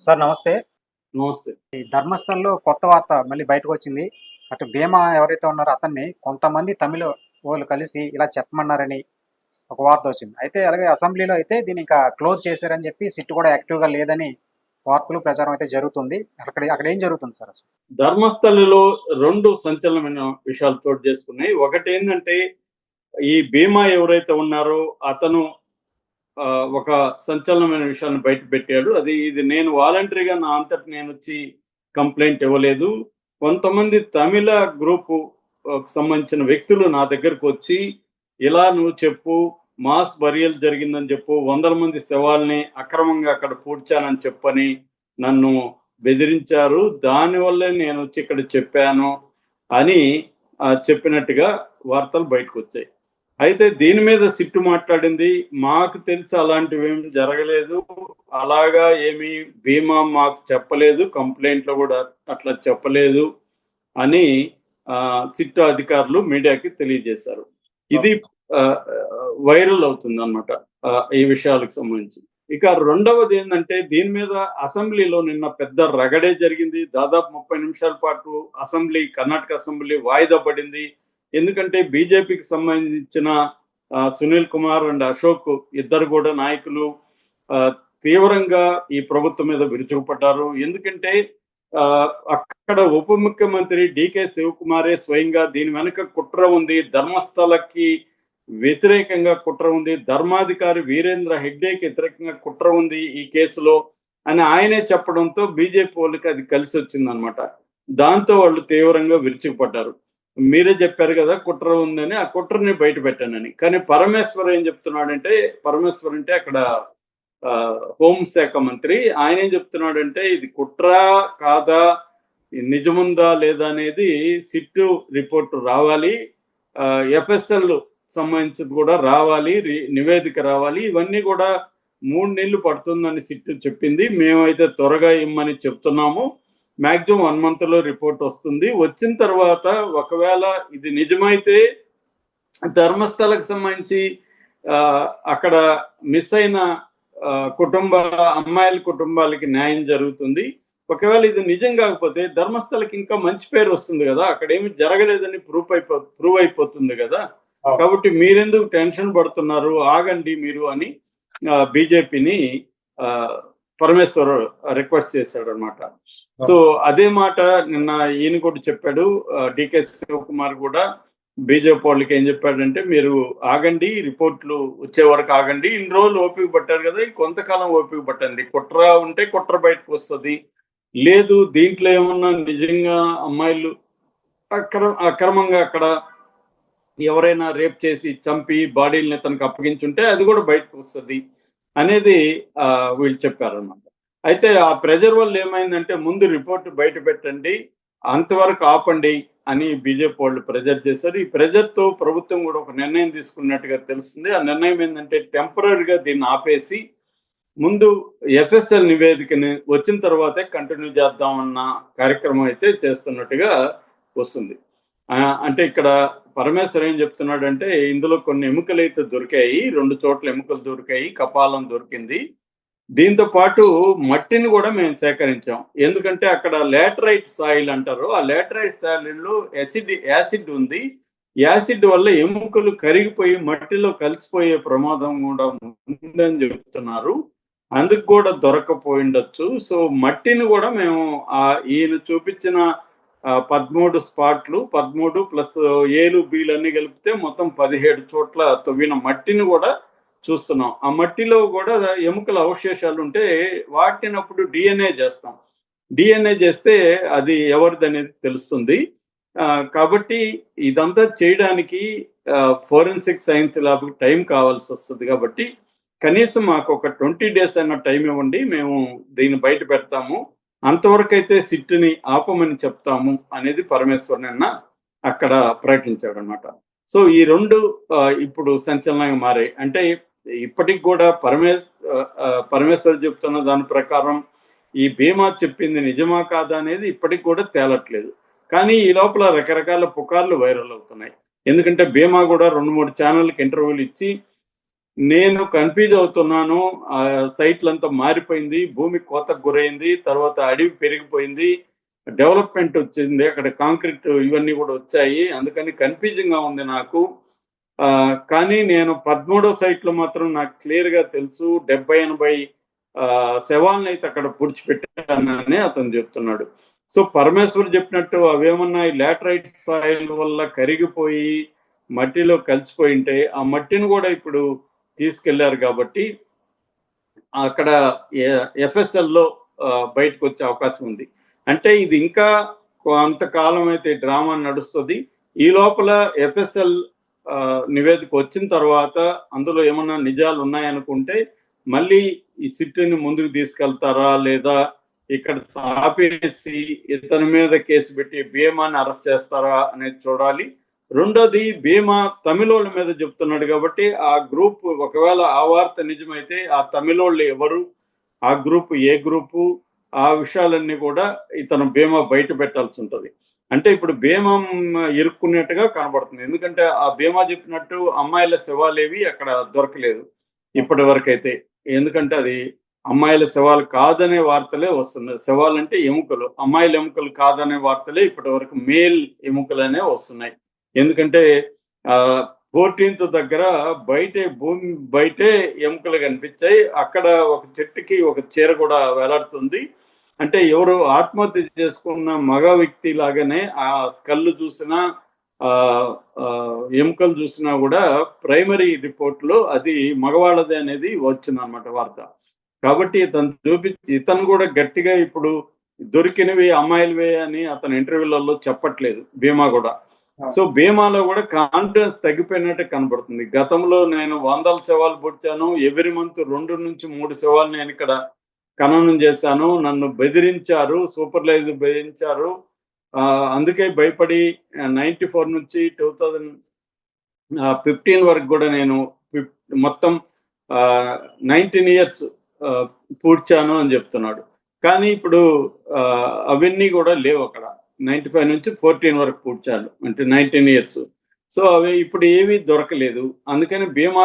Sir నమస్తే. నమస్తే. ఈ ధర్మస్థలంలో కొత్త వార్త మళ్ళీ బయటకు వచ్చింది. అటు భీమా ఎవరైతే ఉన్నారో అతన్ని కొంతమంది తమిళ వాళ్ళు కలిసి ఇలా చెప్పమన్నారని ఒక వార్త వచ్చింది. అయితే అలాగే అసెంబ్లీలో అయితే దీన్ని ఇంకా క్లోజ్ చేశారని చెప్పి సిట్ కూడా యాక్టివ్గా లేదని వార్తలు ప్రచారం అయితే జరుగుతుంది. అక్కడ అక్కడ ఏం జరుగుతుంది సార్ అసలు? ధర్మస్థలిలో రెండు సంచలనమైన విషయాలు చోటు చేసుకున్నాయి. ఒకటి ఏంటంటే ఈ భీమా ఎవరైతే ఉన్నారో అతను ఒక సంచలనమైన విషయాన్ని బయట పెట్టాడు. అది ఇది నేను వాలంటరీగా నా అంతటి నేను వచ్చి కంప్లైంట్ ఇవ్వలేదు. కొంతమంది తమిళ గ్రూపు సంబంధించిన వ్యక్తులు నా దగ్గరకు వచ్చి ఇలా నువ్వు చెప్పు మాస్ బరియల్ జరిగిందని చెప్పు వందల మంది శవాల్ని అక్రమంగా అక్కడ పూడ్చానని చెప్పని నన్ను బెదిరించారు. దానివల్లే నేను వచ్చి ఇక్కడ చెప్పాను అని చెప్పినట్టుగా వార్తలు బయటకు వచ్చాయి. అయితే దీని మీద సిట్టు మాట్లాడింది. మాకు తెలిసి అలాంటివి ఏమి జరగలేదు. అలాగా ఏమి బీమా మాకు చెప్పలేదు. కంప్లైంట్లో కూడా అట్లా చెప్పలేదు అని ఆ, సిట్టు అధికారులు మీడియాకి తెలియజేశారు. ఇది వైరల్ అవుతుంది అనమాట ఈ విషయాలకు సంబంధించి. ఇక రెండవది ఏంటంటే దీని మీద అసెంబ్లీలో నిన్న పెద్ద రగడే జరిగింది. దాదాపు ముప్పై నిమిషాల పాటు అసెంబ్లీ కర్ణాటక అసెంబ్లీ వాయిదా పడింది. ఎందుకంటే బీజేపీకి సంబంధించిన సునీల్ కుమార్ అండ్ అశోక్ ఇద్దరు కూడా నాయకులు ఆ, తీవ్రంగా ఈ ప్రభుత్వం మీద విరుచుకుపడ్డారు. ఎందుకంటే ఆ, అక్కడ ఉప ముఖ్యమంత్రి డికే శివకుమారే స్వయంగా దీని వెనుక కుట్ర ఉంది ధర్మస్థలకి వ్యతిరేకంగా కుట్ర ఉంది ధర్మాధికారి వీరేంద్ర హెగ్డేకి వ్యతిరేకంగా కుట్ర ఉంది ఈ కేసులో అని ఆయనే చెప్పడంతో బీజేపీ వాళ్ళకి అది కలిసి వచ్చిందనమాట దాంతో వాళ్ళు తీవ్రంగా విరుచుకుపడ్డారు. మీరే చెప్పారు కదా కుట్ర ఉందని. ఆ కుట్రని బయట పెట్టానని. కానీ పరమేశ్వర్ ఏం చెప్తున్నాడంటే పరమేశ్వర్ అంటే అక్కడ హోంశాఖ మంత్రి. ఆయన ఏం చెప్తున్నాడంటే ఇది కుట్ర కాదా నిజముందా లేదా అనేది సిట్టు రిపోర్ట్ రావాలి. ఎఫ్ఎస్ఎల్ సంబంధించి కూడా రావాలి నివేదిక రావాలి. ఇవన్నీ కూడా మూడు నెలలు పడుతుందని సిట్టు చెప్పింది. మేమైతే త్వరగా ఇమ్మని చెప్తున్నాము. మాక్సిమం వన్ మంత్లో రిపోర్ట్ వస్తుంది. వచ్చిన తర్వాత ఒకవేళ ఇది నిజమైతే ధర్మస్థలకు సంబంధించి అక్కడ మిస్ అయిన కుటుంబ అమ్మాయిల కుటుంబాలకి న్యాయం జరుగుతుంది. ఒకవేళ ఇది నిజం కాకపోతే ధర్మస్థలకి ఇంకా మంచి పేరు వస్తుంది కదా. అక్కడ ఏమి జరగలేదని ప్రూఫ్ అయిపో ప్రూవ్ అయిపోతుంది కదా. కాబట్టి మీరెందుకు టెన్షన్ పడుతున్నారు? ఆగండి మీరు అని బీజేపీని పరమేశ్వర్ రిక్వెస్ట్ చేశాడు అనమాట సో అదే మాట నిన్న ఈయన కూడా చెప్పాడు. డికే శివకుమార్ కూడా బీజేపీ వాళ్ళకి ఏం చెప్పాడంటే మీరు ఆగండి రిపోర్ట్లు వచ్చే వరకు ఆగండి. ఇన్ని రోజులు ఓపిక పట్టారు కదా కొంతకాలం ఓపిక పట్టండి. కుట్ర ఉంటే కుట్ర బయటకు వస్తుంది. లేదు దీంట్లో ఏమన్నా నిజంగా అమ్మాయిలు అక్రమ అక్రమంగా అక్కడ ఎవరైనా రేప్ చేసి చంపి బాడీని తనకు అప్పగించుంటే అది కూడా బయటకు వస్తుంది. అనేది వీళ్ళు చెప్పారన్నమాట. అయితే ఆ ప్రెజర్ వల్ల ఏమైందంటే ముందు రిపోర్ట్ బయట పెట్టండి అంతవరకు ఆపండి అని బీజేపీ వాళ్ళు ప్రెజర్ చేశారు. ఈ ప్రెజర్తో ప్రభుత్వం కూడా ఒక నిర్ణయం తీసుకున్నట్టుగా తెలుస్తుంది. ఆ నిర్ణయం ఏంటంటే టెంపరీగా దీన్ని ఆపేసి ముందు ఎఫ్ఎస్ఎల్ నివేదికని వచ్చిన తర్వాతే కంటిన్యూ చేద్దామన్న కార్యక్రమం అయితే చేస్తున్నట్టుగా వస్తుంది. అంటే ఇక్కడ పరమేశ్వర్ ఏం చెప్తున్నాడంటే ఇందులో కొన్ని ఎముకలు అయితే దొరికాయి రెండు చోట్ల ఎముకలు దొరికాయి కపాలం దొరికింది. దీంతో పాటు మట్టిని కూడా మేము సేకరించాం. ఎందుకంటే అక్కడ లేటరైట్ సాయిల్ అంటారు. ఆ లేటరైట్ సాయిల్లో యాసిడ్ యాసిడ్ ఉంది. యాసిడ్ వల్ల ఎముకలు కరిగిపోయి మట్టిలో కలిసిపోయే ప్రమాదం కూడా ఉందని చెప్తున్నారు. అందుకు కూడా దొరకపోయిండొచ్చు సో మట్టిని కూడా మేము ఆ ఈయన చూపించిన పదమూడు స్పాట్లు పదమూడు ప్లస్ ఏలు బీలు అన్ని కలిపితే మొత్తం పదిహేడు చోట్ల తవ్విన మట్టిని కూడా చూస్తున్నాం. ఆ మట్టిలో కూడా ఎముకల అవశేషాలు ఉంటే వాటిని అప్పుడు డిఎన్ఏ చేస్తాం. డిఎన్ఏ చేస్తే అది ఎవరిది అనేది తెలుస్తుంది కాబట్టి ఇదంతా చేయడానికి ఫోరెన్సిక్ సైన్స్ ల్యాబ్ టైం కావాల్సి వస్తుంది కాబట్టి కనీసం మాకు ఒక ట్వంటీ డేస్ అయిన టైం ఇవ్వండి. మేము దీన్ని బయట పెడతాము. అంతవరకు అయితే సిట్టుని ఆపమని చెప్తాము అనేది పరమేశ్వర్ అన్న అక్కడ ప్రకటించాడు అనమాట సో ఈ రెండు ఇప్పుడు సంచలనంగా మారాయి. అంటే ఇప్పటికి కూడా పరమేశ్ పరమేశ్వర్ చెప్తున్న దాని ప్రకారం ఈ బీమా చెప్పింది నిజమా కాదా అనేది ఇప్పటికి కూడా తేలట్లేదు. కానీ ఈ లోపల రకరకాల పుకార్లు వైరల్ అవుతున్నాయి. ఎందుకంటే బీమా కూడా రెండు మూడు ఛానళ్ళకి ఇంటర్వ్యూలు ఇచ్చి నేను కన్ఫ్యూజ్ అవుతున్నాను. ఆ సైట్లంతా మారిపోయింది భూమి కోతకు గురైంది తర్వాత అడవి పెరిగిపోయింది డెవలప్మెంట్ వచ్చింది అక్కడ కాంక్రీట్ ఇవన్నీ కూడా వచ్చాయి. అందుకని కన్ఫ్యూజింగ్గా ఉంది నాకు. ఆ, కానీ నేను పదమూడో సైట్లో మాత్రం నాకు క్లియర్గా తెలుసు. డెబ్బై ఎనభై ఆ, శవాలను అయితే అక్కడ పుడిచిపెట్టానని అతను చెప్తున్నాడు. సో పరమేశ్వర్ చెప్పినట్టు అవేమన్నా లాటరైట్ సాయిల్ వల్ల కరిగిపోయి మట్టిలో కలిసిపోయి ఉంటే ఆ మట్టిని కూడా ఇప్పుడు తీసుకెళ్ళారు కాబట్టి అక్కడ ఎఫ్ఎస్ఎల్లో బయటకు వచ్చే అవకాశం ఉంది. అంటే ఇది ఇంకా కొంతకాలం అయితే డ్రామా నడుస్తుంది. ఈ లోపల ఎఫ్ఎస్ఎల్ నివేదిక వచ్చిన తర్వాత అందులో ఏమన్నా నిజాలు ఉన్నాయనుకుంటే మళ్ళీ ఈ సిట్టుని ముందుకు తీసుకెళ్తారా లేదా ఇక్కడ ఆపేసి ఇతని మీద కేసు పెట్టి భీమాని అరెస్ట్ చేస్తారా అనేది చూడాలి. రెండోది భీమా తమిళోళ్ళ మీద చెప్తున్నాడు కాబట్టి ఆ గ్రూప్ ఒకవేళ ఆ వార్త నిజమైతే ఆ తమిళోళ్ళు ఎవరు ఆ గ్రూప్ ఏ గ్రూపు ఆ విషయాలన్నీ కూడా ఇతను భీమా బయట పెట్టాల్సి ఉంటుంది. అంటే ఇప్పుడు భీమా ఇరుక్కున్నట్టుగా కనబడుతుంది. ఎందుకంటే ఆ భీమా చెప్పినట్టు అమ్మాయిల శవాలేవి అక్కడ దొరకలేదు ఇప్పటి వరకు అయితే ఎందుకంటే అది అమ్మాయిల శవాలు కాదనే వార్తలే వస్తున్నాయి. శవాలు అంటే ఎముకలు. అమ్మాయిల ఎముకలు కాదనే వార్తలే ఇప్పటి వరకు మేల్ ఎముకలనే వస్తున్నాయి. ఎందుకంటే ఫోర్టీన్త్ దగ్గర బయటే భూమి బయటే ఎముకలు కనిపించాయి. అక్కడ ఒక చెట్టుకి ఒక చీర కూడా వేలాడుతుంది. అంటే ఎవరు ఆత్మహత్య చేసుకున్న మగ వ్యక్తి లాగానే ఆ కళ్ళు చూసినా ఆ ఆ, ఎముకలు చూసినా కూడా ప్రైమరీ రిపోర్ట్లో అది మగవాళ్ళదే అనేది వచ్చింది అనమాట వార్త. కాబట్టి ఇతను చూపి ఇతను కూడా గట్టిగా ఇప్పుడు దొరికినవి అమ్మాయిలవే అని అతను ఇంటర్వ్యూలలో చెప్పట్లేదు. భీమా కూడా. సో భీమాలో కూడా కాన్ఫిడెన్స్ తగ్గిపోయినట్టు కనబడుతుంది. గతంలో నేను వందల సవాలు పుట్టాను ఎవ్రీ మంత్ రెండు నుంచి మూడు శవాలు నేను ఇక్కడ ఖననం చేశాను. నన్ను బెదిరించారు సూపర్లైజర్ బెదిరించారు. అందుకే భయపడి నైన్టీ ఫోర్ నుంచి టూ థౌజండ్ ఫిఫ్టీన్ వరకు కూడా నేను మొత్తం నైన్టీన్ ఇయర్స్ పూడ్చాను అని చెప్తున్నాడు. కానీ ఇప్పుడు అవన్నీ కూడా లేవు అక్కడ. నైన్టీ ఫైవ్ నుంచి ఫోర్టీన్ వరకు పూడ్చాను అంటే నైన్టీన్ ఇయర్స్. సో అవి ఇప్పుడు ఏవి దొరకలేదు. అందుకని భీమా